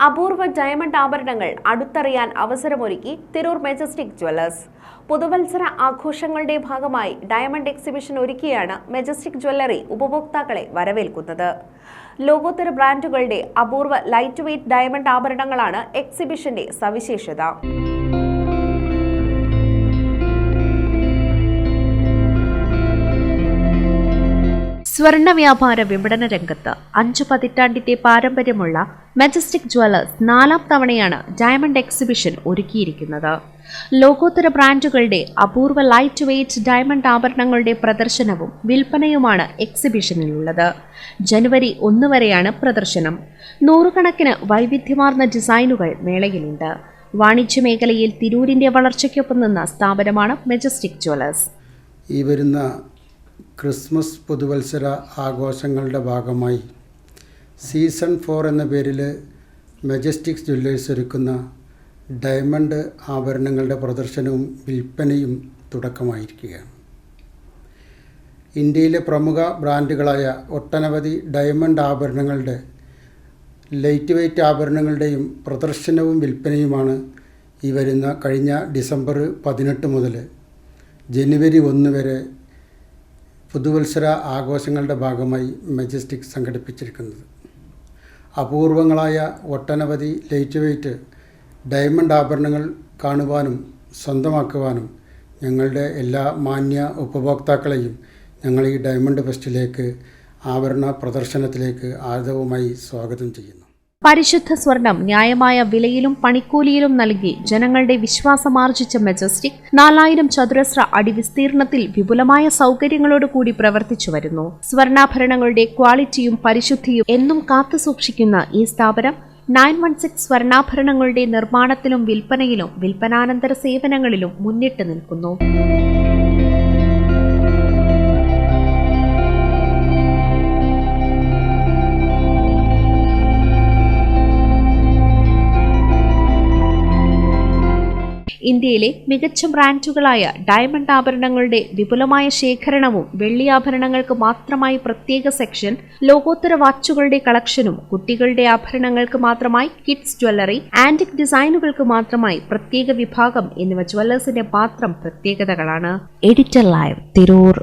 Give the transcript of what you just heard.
അപൂർവ ഡയമണ്ട് ആഭരണങ്ങൾ അടുത്തറിയാൻ അവസരമൊരുക്കി തിരൂർ മെജസ്റ്റിക് ജ്വല്ലേഴ്സ് പുതുവത്സര ആഘോഷങ്ങളുടെ ഭാഗമായി ഡയമണ്ട് എക്സിബിഷൻ ഒരുക്കിയാണ് മെജസ്റ്റിക് ജ്വല്ലറി ഉപഭോക്താക്കളെ വരവേൽക്കുന്നത്. ലോകോത്തര ബ്രാൻഡുകളുടെ അപൂർവ ലൈറ്റ് വെയ്റ്റ് ഡയമണ്ട് ആഭരണങ്ങളാണ് എക്സിബിഷന്റെ സവിശേഷത. സ്വർണ വ്യാപാര വിപണന രംഗത്ത് അഞ്ചു പതിറ്റാണ്ടിന്റെ പാരമ്പര്യമുള്ള മെജസ്റ്റിക് ജ്വല്ലേഴ്സ് നാലാം തവണയാണ് ഡയമണ്ട് എക്സിബിഷൻ ഒരുക്കിയിരിക്കുന്നത്. ലോകോത്തര ബ്രാൻഡുകളുടെ അപൂർവ ലൈറ്റ് വെയ്റ്റ് ഡയമണ്ട് ആഭരണങ്ങളുടെ പ്രദർശനവും വിൽപ്പനയുമാണ് എക്സിബിഷനിലുള്ളത് ജനുവരി ഒന്ന് വരെയാണ് പ്രദർശനം. നൂറുകണക്കിന് വൈവിധ്യമാർന്ന ഡിസൈനുകൾ മേളയിലുണ്ട്. വാണിജ്യ മേഖലയിൽ തിരൂരിന്റെ വളർച്ചയ്ക്കൊപ്പം നിന്ന സ്ഥാപനമാണ് മെജസ്റ്റിക് ജ്വല്ലേഴ്സ് ഈ വരുന്ന ക്രിസ്മസ് പുതുവത്സര ആഘോഷങ്ങളുടെ ഭാഗമായി. സീസൺ ഫോർ എന്ന പേരിൽ മെജസ്റ്റിക്സ് ജ്വല്ലേഴ്സ് ഒരുക്കുന്ന ഡയമണ്ട് ആഭരണങ്ങളുടെ പ്രദർശനവും വിൽപ്പനയും തുടക്കമായിരിക്കുകയാണ്. ഇന്ത്യയിലെ പ്രമുഖ ബ്രാൻഡുകളായ ഒട്ടനവധി ഡയമണ്ട് ആഭരണങ്ങളുടെ ലൈറ്റ് വെയ്റ്റ് ആഭരണങ്ങളുടെയും പ്രദർശനവും വിൽപ്പനയുമാണ് ഈ വരുന്ന കഴിഞ്ഞ ഡിസംബർ പതിനെട്ട് മുതൽ ജനുവരി ഒന്ന് വരെ പുതുവത്സര ആഘോഷങ്ങളുടെ ഭാഗമായി മെജസ്റ്റിക് സംഘടിപ്പിച്ചിരിക്കുന്നത്. അപൂർവങ്ങളായ ഒട്ടനവധി ലൈറ്റ് വെയ്റ്റ് ഡയമണ്ട് ആഭരണങ്ങൾ കാണുവാനും സ്വന്തമാക്കുവാനും ഞങ്ങളുടെ എല്ലാ മാന്യ ഉപഭോക്താക്കളെയും ഞങ്ങൾ ഈ ഡയമണ്ട് ഫെസ്റ്റിലേക്ക് ആഭരണ പ്രദർശനത്തിലേക്ക് ആദരവുമായി സ്വാഗതം ചെയ്യുന്നു. പരിശുദ്ധ സ്വർണം ന്യായമായ വിലയിലും പണിക്കൂലിയിലും നൽകി ജനങ്ങളുടെ വിശ്വാസമാർജിച്ച മെജസ്റ്റിക് നാലായിരം ചതുരശ്ര അടി വിസ്തീർണത്തിൽ വിപുലമായ സൗകര്യങ്ങളോടുകൂടി പ്രവർത്തിച്ചു വരുന്നു. സ്വർണാഭരണങ്ങളുടെ ക്വാളിറ്റിയും പരിശുദ്ധിയും എന്നും കാത്തുസൂക്ഷിക്കുന്ന ഈ സ്ഥാപനം നയൻ വൺ സിക്സ് സ്വർണാഭരണങ്ങളുടെ നിർമ്മാണത്തിലും വിൽപ്പനയിലും വിൽപ്പനാനന്തര സേവനങ്ങളിലും മുന്നിട്ട് നിൽക്കുന്നു. ഇന്ത്യയിലെ മികച്ച ബ്രാൻഡുകളായ ഡയമണ്ട് ആഭരണങ്ങളുടെ വിപുലമായ ശേഖരണവും വെള്ളിയാഭരണങ്ങൾക്ക് മാത്രമായി പ്രത്യേക സെക്ഷൻ ലോകോത്തര വാച്ചുകളുടെ കളക്ഷനും കുട്ടികളുടെ ആഭരണങ്ങൾക്ക് മാത്രമായി കിഡ്സ് ജ്വല്ലറി ആന്റിക് ഡിസൈനുകൾക്ക് മാത്രമായി പ്രത്യേക വിഭാഗം എന്നിവ ജ്വല്ലേഴ്സിന്റെ മാത്രം പ്രത്യേകതകളാണ്. Editor live Tirur.